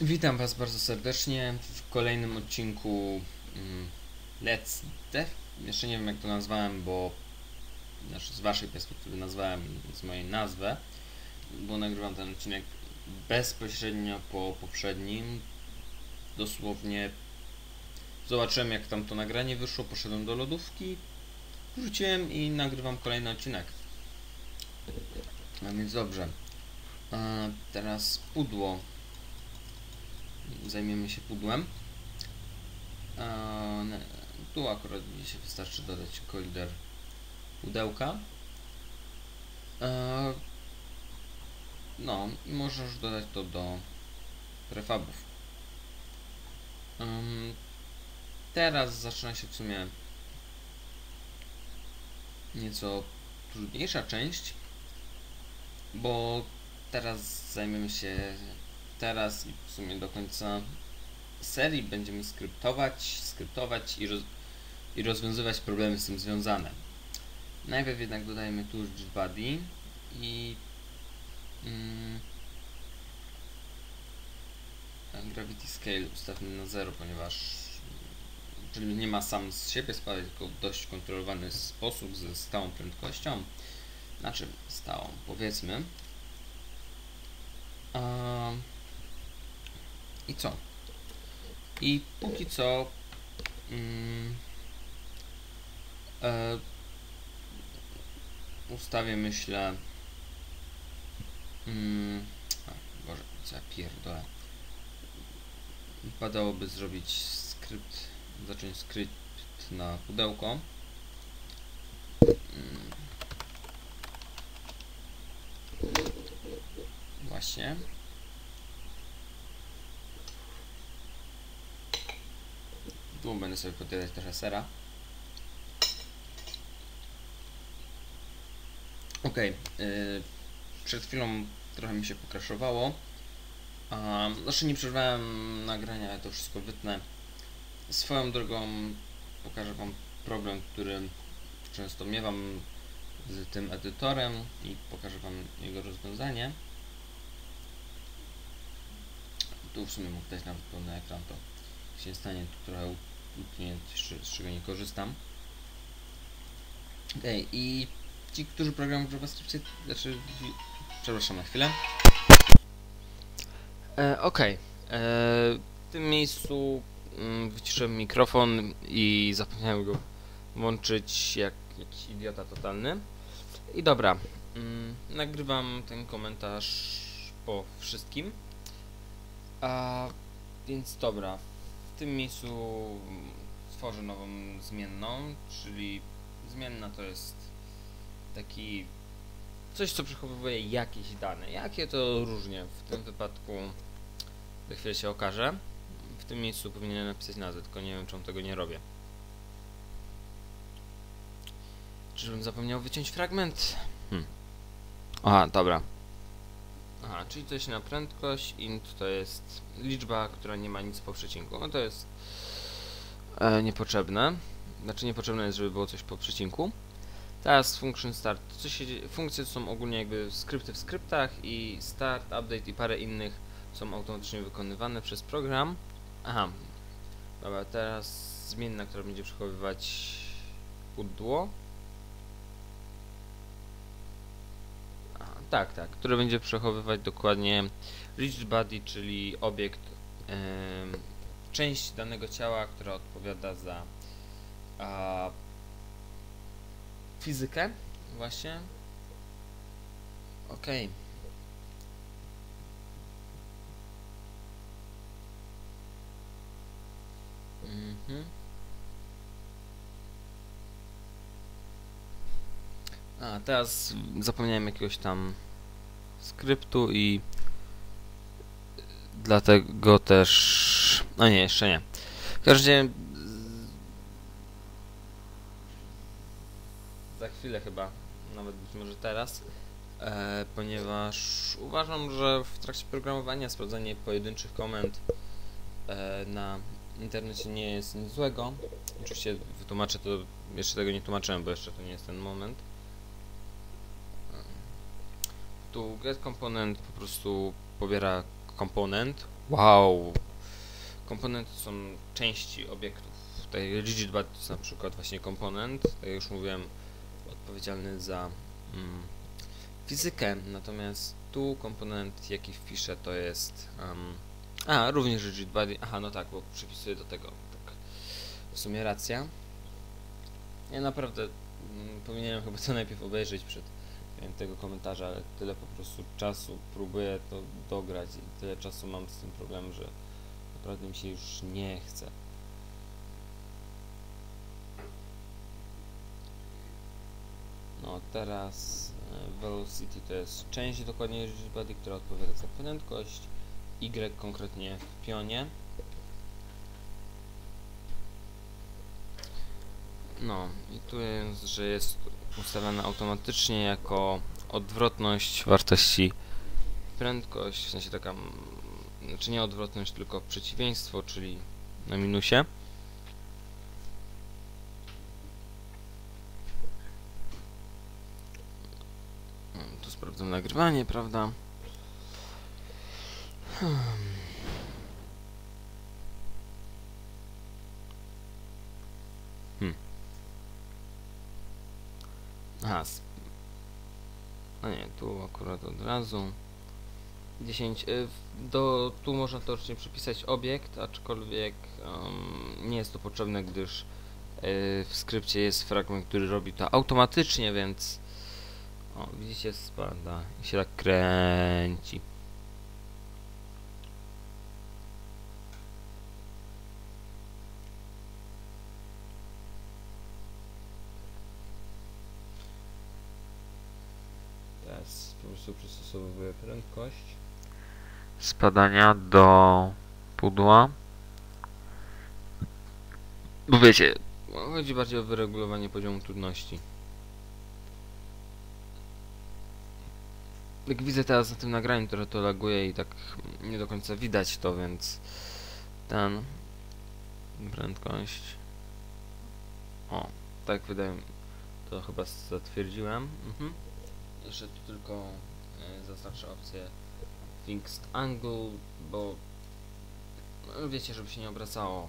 Witam Was bardzo serdecznie w kolejnym odcinku mm, Let's Dev. Jeszcze nie wiem jak to nazwałem, bo znaczy z Waszej perspektywy nazwałem z mojej nazwy, bo nagrywam ten odcinek bezpośrednio po poprzednim. Dosłownie zobaczyłem jak tam to nagranie wyszło, poszedłem do lodówki, wróciłem i nagrywam kolejny odcinek. A więc dobrze. A teraz pudło zajmiemy się pudłem. Eee, tu akurat dzisiaj wystarczy dodać kolder pudełka. Eee, no i możesz dodać to do prefabów. Teraz zaczyna się w sumie nieco trudniejsza część, bo teraz zajmiemy się teraz i w sumie do końca serii będziemy skryptować, skryptować i, roz, i rozwiązywać problemy z tym związane. Najpierw jednak dodajemy tu już body i mm, gravity scale ustawmy na 0, ponieważ czyli nie ma sam z siebie spadać, tylko w dość kontrolowany sposób ze stałą prędkością. Znaczy stałą, powiedzmy. Um, i co? I póki co mm, e, ustawię myślę mm, Boże, co ja pierdolę wypadałoby zrobić skrypt zacząć skrypt na pudełko mm. właśnie Tu będę sobie podjadać trochę sera. Ok, yy, przed chwilą trochę mi się pokraszowało. A, znaczy nie przerwałem nagrania, ale to wszystko wytnę. Swoją drogą pokażę Wam problem, który często miewam z tym edytorem i pokażę Wam jego rozwiązanie. Tu w sumie mógł dać nawet pełny ekran, to się stanie, to trochę klient, z czego nie korzystam. Ok, i ci, którzy programują w JavaScriptie, znaczy, przepraszam na chwilę. E, ok, e, w tym miejscu mm, wyciszyłem mikrofon i zapomniałem go włączyć jak jakiś idiota totalny. I dobra, mm, nagrywam ten komentarz po wszystkim. A więc dobra, tym miejscu stworzę nową zmienną, czyli zmienna to jest taki coś, co przechowuje jakieś dane. Jakie to różnie w tym wypadku za chwilę się okaże. W tym miejscu powinienem napisać nazwę, tylko nie wiem, czemu tego nie robię. Czyżbym zapomniał wyciąć fragment? Hmm. Aha, dobra. Aha, czyli coś na prędkość, int to jest liczba, która nie ma nic po przecinku. No to jest e, niepotrzebne. Znaczy niepotrzebne jest, żeby było coś po przecinku. Teraz function start. Co się? Funkcje to są ogólnie jakby skrypty w skryptach i start, update i parę innych są automatycznie wykonywane przez program. Aha. Dobra, teraz zmienna, która będzie przechowywać pudło. Tak, tak, który będzie przechowywać dokładnie reached body, czyli obiekt, część danego ciała, która odpowiada za a, fizykę, właśnie. Okej. Mhm. A, teraz zapomniałem jakiegoś tam skryptu i dlatego też... A nie, jeszcze nie. W każdym razie za chwilę chyba, nawet być może teraz, e, ponieważ uważam, że w trakcie programowania sprawdzanie pojedynczych komend e, na internecie nie jest nic złego. Oczywiście wytłumaczę to, jeszcze tego nie tłumaczyłem, bo jeszcze to nie jest ten moment tu get component po prostu pobiera komponent. Wow! Komponenty są części obiektów. Tutaj rigid to jest na przykład właśnie komponent, tak jak już mówiłem, odpowiedzialny za mm, fizykę, natomiast tu komponent jaki wpiszę to jest um, a, również rigid body, aha no tak, bo przypisuję do tego tak, w sumie racja ja naprawdę mm, powinienem chyba to najpierw obejrzeć przed tego komentarza, ale tyle po prostu czasu próbuję to dograć i tyle czasu mam z tym problem, że naprawdę mi się już nie chce. No teraz e, velocity to jest część dokładnie body, która odpowiada za prędkość, y konkretnie w pionie. No i tu jest, że jest ustawiana automatycznie jako odwrotność wartości prędkość, w sensie taka, znaczy nie odwrotność, tylko przeciwieństwo, czyli na minusie. Tu sprawdzam nagrywanie, prawda? Hmm. Aha, no nie, tu akurat od razu. 10. Y, do, tu można teoretycznie przypisać obiekt, aczkolwiek um, nie jest to potrzebne, gdyż y, w skrypcie jest fragment, który robi to automatycznie, więc o, widzicie, spada i się tak kręci. Teraz po prostu przystosowuję prędkość spadania do pudła. Bo wiecie, chodzi bardziej o wyregulowanie poziomu trudności. Jak widzę teraz na tym nagraniu, które to laguje i tak nie do końca widać to, więc ten prędkość o, tak wydaje mi to chyba zatwierdziłem mhm. Jeszcze tu tylko e, zaznaczę opcję fixed angle, bo no, wiecie, żeby się nie obracało.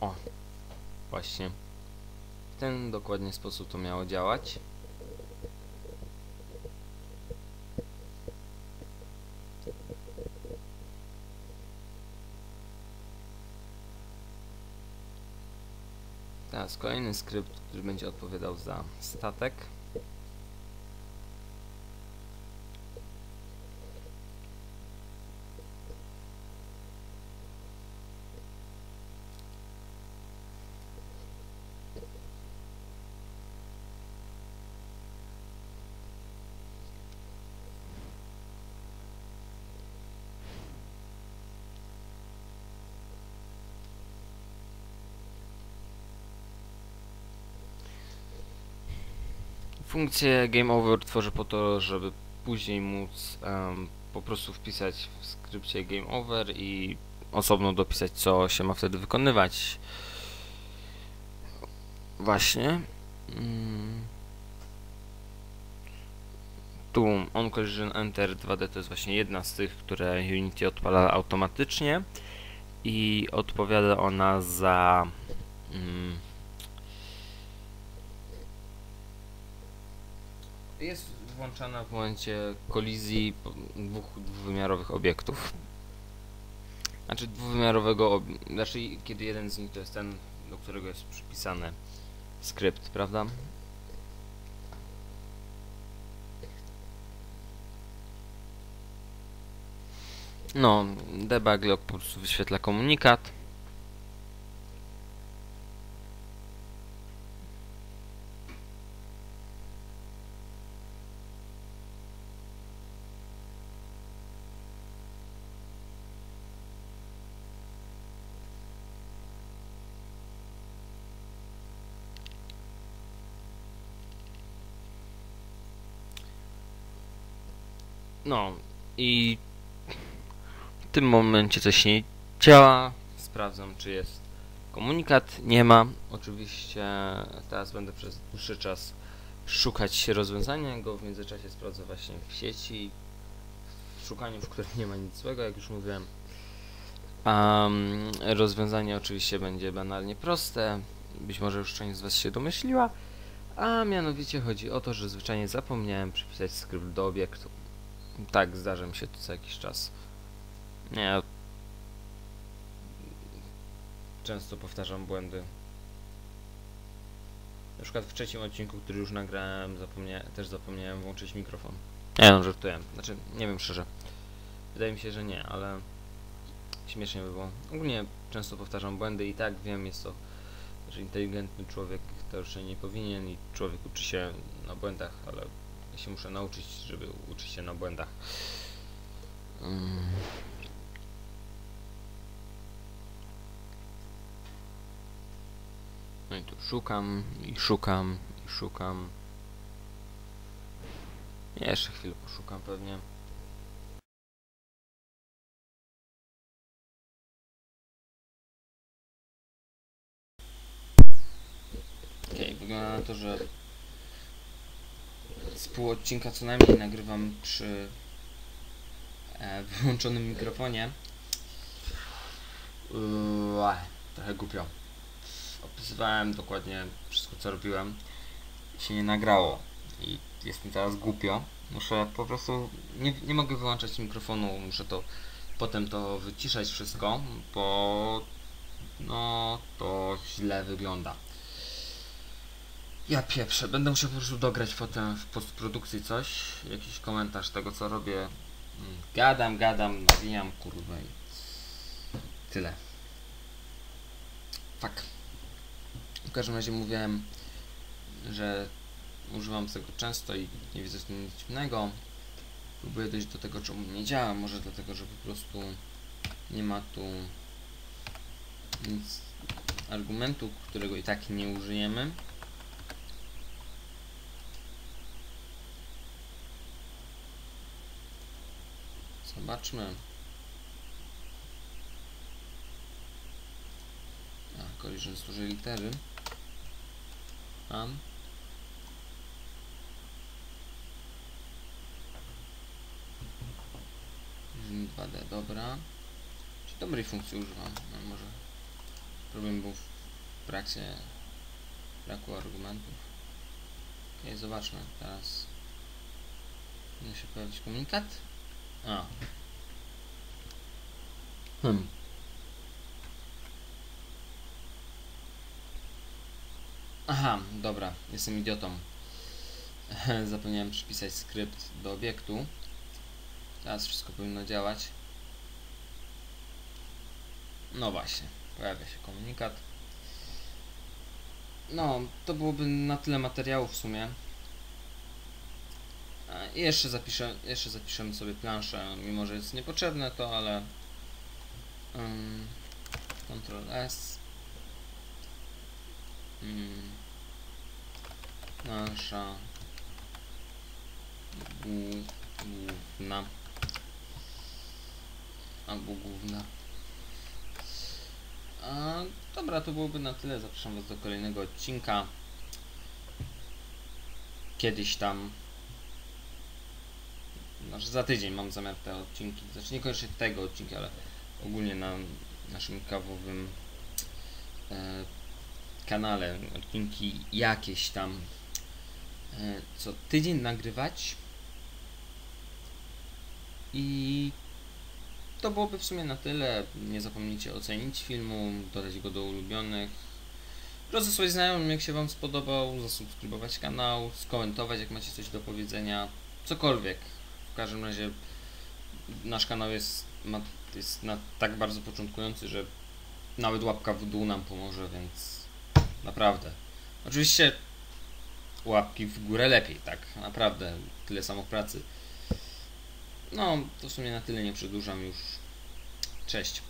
O właśnie. W ten dokładnie sposób to miało działać Teraz kolejny skrypt, który będzie odpowiadał za statek. Funkcję Game Over tworzę po to, żeby później móc um, po prostu wpisać w skrypcie Game Over i osobno dopisać, co się ma wtedy wykonywać. Właśnie. Mm. Tu On Collision Enter 2D to jest właśnie jedna z tych, które Unity odpala automatycznie i odpowiada ona za mm, jest włączana w momencie kolizji dwóch dwuwymiarowych obiektów. Znaczy dwuwymiarowego, znaczy kiedy jeden z nich to jest ten, do którego jest przypisany skrypt, prawda? No, debug log po prostu wyświetla komunikat. No i w tym momencie coś nie działa. Sprawdzam, czy jest komunikat. Nie ma. Oczywiście teraz będę przez dłuższy czas szukać rozwiązania. Go w międzyczasie sprawdzę właśnie w sieci, w szukaniu, w którym nie ma nic złego, jak już mówiłem. Um, rozwiązanie oczywiście będzie banalnie proste. Być może już część z Was się domyśliła. A mianowicie chodzi o to, że zwyczajnie zapomniałem przypisać skrypt do obiektu. Tak, zdarza mi się to co jakiś czas. Nie. Często powtarzam błędy. Na przykład w trzecim odcinku, który już nagrałem, zapomnia też zapomniałem włączyć mikrofon. Nie no, żartuję. Znaczy, nie wiem szczerze. Wydaje mi się, że nie, ale śmiesznie by było. Ogólnie często powtarzam błędy i tak wiem, jest to, że inteligentny człowiek to już nie powinien i człowiek uczy się na błędach, ale ja się muszę nauczyć, żeby uczyć się na błędach. Mm. No i tu szukam i szukam i szukam. Jeszcze chwilę poszukam pewnie. Okej, okay, wygląda na to, że z pół odcinka co najmniej nagrywam przy e, wyłączonym mikrofonie. Uuu, trochę głupio. Opisywałem dokładnie wszystko co robiłem. Się nie nagrało. I jest mi teraz głupio. Muszę po prostu. Nie, nie mogę wyłączać mikrofonu, muszę to potem to wyciszać wszystko, bo no to źle wygląda. Ja pieprzę, będę musiał po prostu dograć potem w postprodukcji coś, jakiś komentarz tego co robię. Mm, gadam, gadam, nawijam, kurwa i tyle. Fak. W każdym razie mówiłem, że używam tego często i nie widzę z tym nic dziwnego. Próbuję dojść do tego, czemu nie działa, może dlatego, że po prostu nie ma tu nic argumentu, którego i tak nie użyjemy. Zobaczmy. A, collision dużej litery. Mam. 2D, dobra. Czy dobrej funkcji używam? No może problem był w brakcie braku argumentów. Ok, zobaczmy teraz. Się pojawić komunikat. A. Hmm. Aha, dobra, jestem idiotą. Zapomniałem przypisać skrypt do obiektu. Teraz wszystko powinno działać. No właśnie, pojawia się komunikat. No, to byłoby na tyle materiału w sumie. Jeszcze zapiszę, jeszcze zapiszemy sobie planszę, mimo że jest niepotrzebne to, ale um, Ctrl S um, plansza główna albo główna. A, dobra, to byłoby na tyle. Zapraszam Was do kolejnego odcinka. Kiedyś tam. Znaczy za tydzień mam zamiar te odcinki. Znaczy nie kończę tego odcinka, ale ogólnie na naszym kawowym e, kanale odcinki jakieś tam e, co tydzień nagrywać. I to byłoby w sumie na tyle. Nie zapomnijcie ocenić filmu, dodać go do ulubionych. Rozesłać znajomym, jak się Wam spodobał, zasubskrybować kanał, skomentować, jak macie coś do powiedzenia, cokolwiek. W każdym razie nasz kanał jest, ma, jest na, tak bardzo początkujący, że nawet łapka w dół nam pomoże, więc naprawdę. Oczywiście łapki w górę lepiej, tak, naprawdę, tyle samo pracy. No, to w sumie na tyle nie przedłużam już. Cześć.